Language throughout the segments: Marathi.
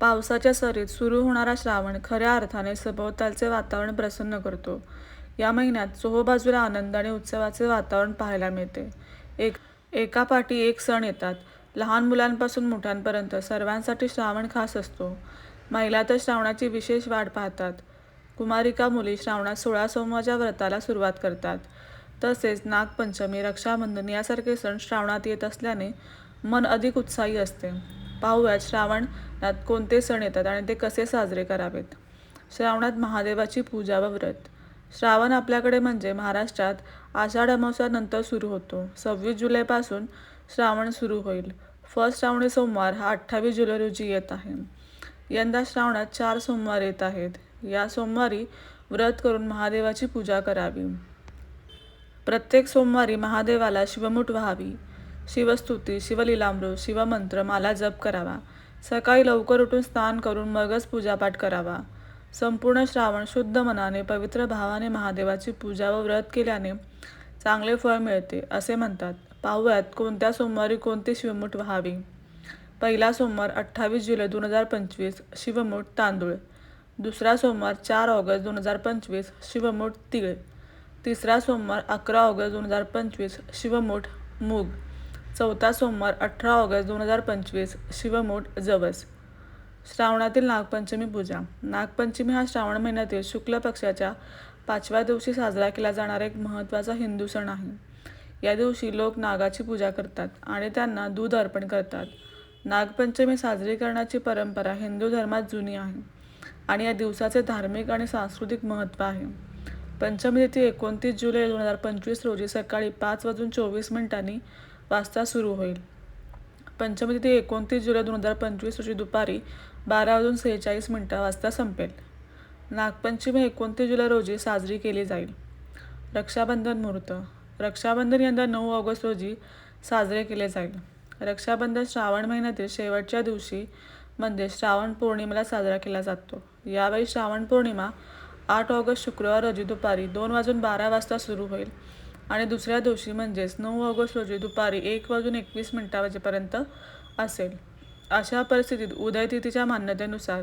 पावसाच्या सरीत सुरू होणारा श्रावण खऱ्या अर्थाने सभोवतालचे वातावरण प्रसन्न करतो. या महिन्यात चोहोबाजूला आनंद आणि उत्सवाचे वातावरण पाहायला मिळते. एक एकापाठी एक सण येतात. लहान मुलांपासून मोठ्यांपर्यंत सर्वांसाठी श्रावण खास असतो. महिला तर श्रावणाची विशेष वाट पाहतात. कुमारिका मुली श्रावणात सोळा सोमवारच्या व्रताला सुरुवात करतात. तसेच नागपंचमी, रक्षाबंधन यासारखे सण श्रावणात येत असल्याने मन अधिक उत्साही असते. पाहूयात श्रावणात कोणते सण येतात आणि ते कसे साजरे करावेत. श्रावणात महादेवाची पूजा व व्रत. श्रावण आपल्याकडे म्हणजे महाराष्ट्रात आषाढ अमावस्यानंतर सुरू होतो. सव्वीस जुलैपासून श्रावण सुरू होईल. फर्स्ट श्रावणी सोमवार हा अठ्ठावीस जुलै रोजी येत आहे. यंदा श्रावणात चार सोमवार येत आहेत. या सोमवारी व्रत करून महादेवाची पूजा करावी. प्रत्येक सोमवारी महादेवाला शिवमुठ व्हावी. शिवस्तुती, शिवलीलामृत, शिवमंत्र, माला जप करावा. सकाळी लवकर उठून स्नान करून मगच पूजापाठ करावा. संपूर्ण श्रावण शुद्ध मनाने, पवित्र भावाने महादेवाची पूजा व व्रत केल्याने चांगले फळ मिळते, असे म्हणतात. पाहुयात कोणत्या सोमवारी कोणती शिवमूठ व्हावी. पहिला सोमवार अठ्ठावीस जुलै दोन हजार पंचवीस शिवमूठ तांदूळ. दुसरा सोमवार चार ऑगस्ट दोन हजार पंचवीस शिवमूठ तीळ. तिसरा सोमवार अकरा ऑगस्ट दोन हजार पंचवीस शिवमूठ मूग. चौथा सोमवार अठरा ऑगस्ट दोन हजार पंचवीस शिवमोठ जवस. श्रावणातील नागपंचमी पूजा. नागपंचमी हा श्रावण महिन्यातील शुक्ल पक्षाच्या पाचव्या दिवशी साजरा केला जाणारा एक महत्त्वाचा हिंदू सण आहे. या दिवशी लोक नागाची पूजा करतात आणि त्यांना दूध अर्पण करतात. नागपंचमी साजरी करण्याची परंपरा हिंदू धर्मात जुनी आहे आणि या दिवसाचे धार्मिक आणि सांस्कृतिक महत्त्व आहे. पंचमी तिथी एकोणतीस जुलै दोन हजार पंचवीस रोजी सकाळी पाच वाजून चोवीस मिनिटांनी वाजता सुरू होईल. पंचमी तिथी एकोणतीस जुलै दोन हजार पंचवीस रोजी दुपारी बारा वाजून सेहेचाळीस मिनिटं वाजता संपेल. नागपंचमी एकोणतीस जुलै रोजी साजरी केली जाईल. रक्षाबंधन मुहूर्त. रक्षाबंधन यंदा नऊ ऑगस्ट रोजी साजरे केले जाईल. रक्षाबंधन श्रावण महिन्यातील शेवटच्या दिवशी म्हणजे श्रावण पौर्णिमेला साजरा केला जातो. यावेळी श्रावण पौर्णिमा आठ ऑगस्ट शुक्रवार रोजी दुपारी दोन वाजून बारा वाजता सुरू होईल आणि दुसऱ्या दिवशी म्हणजेच नऊ ऑगस्ट रोजी दुपारी एक वाजून एकवीस मिनटा वाजेपर्यंत असेल. अशा परिस्थितीत उदयतिथीच्या मान्यतेनुसार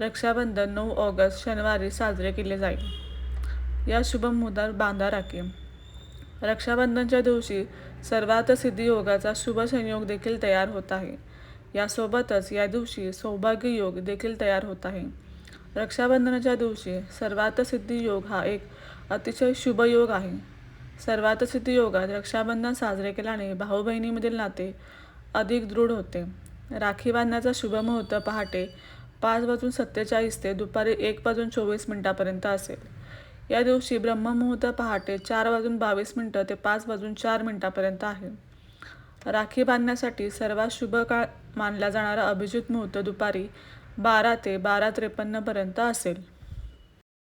रक्षाबंधन नऊ ऑगस्ट शनिवारी साजरे केले जाईल. या शुभ मुहूर्तावर बांधा राखी. रक्षाबंधनच्या दिवशी सर्वार्थसिद्धी योगाचा शुभ संयोग देखील तयार होत आहे. यासोबतच या दिवशी सौभाग्य योग देखील तयार होत आहे. रक्षाबंधनाच्या दिवशी सर्वात सिद्धी योग हा एक अतिशय शुभ योग आहे. सर्वात योगात रक्षाबंधन साजरे केल्याने भाऊ-बहिणीमधील नाते अधिक दृढ होते. राखी बांधण्याचा शुभ मुहूर्त पहाटे पाच वाजून सत्तेचाळीस ते दुपारी एक वाजून चोवीस मिनिटापर्यंत असेल. या दिवशी ब्रह्ममुहूर्त पहाटे चार वाजून बावीस मिनटं ते पाच वाजून चार मिनटापर्यंत आहे. राखी बांधण्यासाठी सर्वात शुभ काळ मानला जाणारा अभिजित मुहूर्त दुपारी बारा ते बारा त्रेपन्नपर्यंत असेल.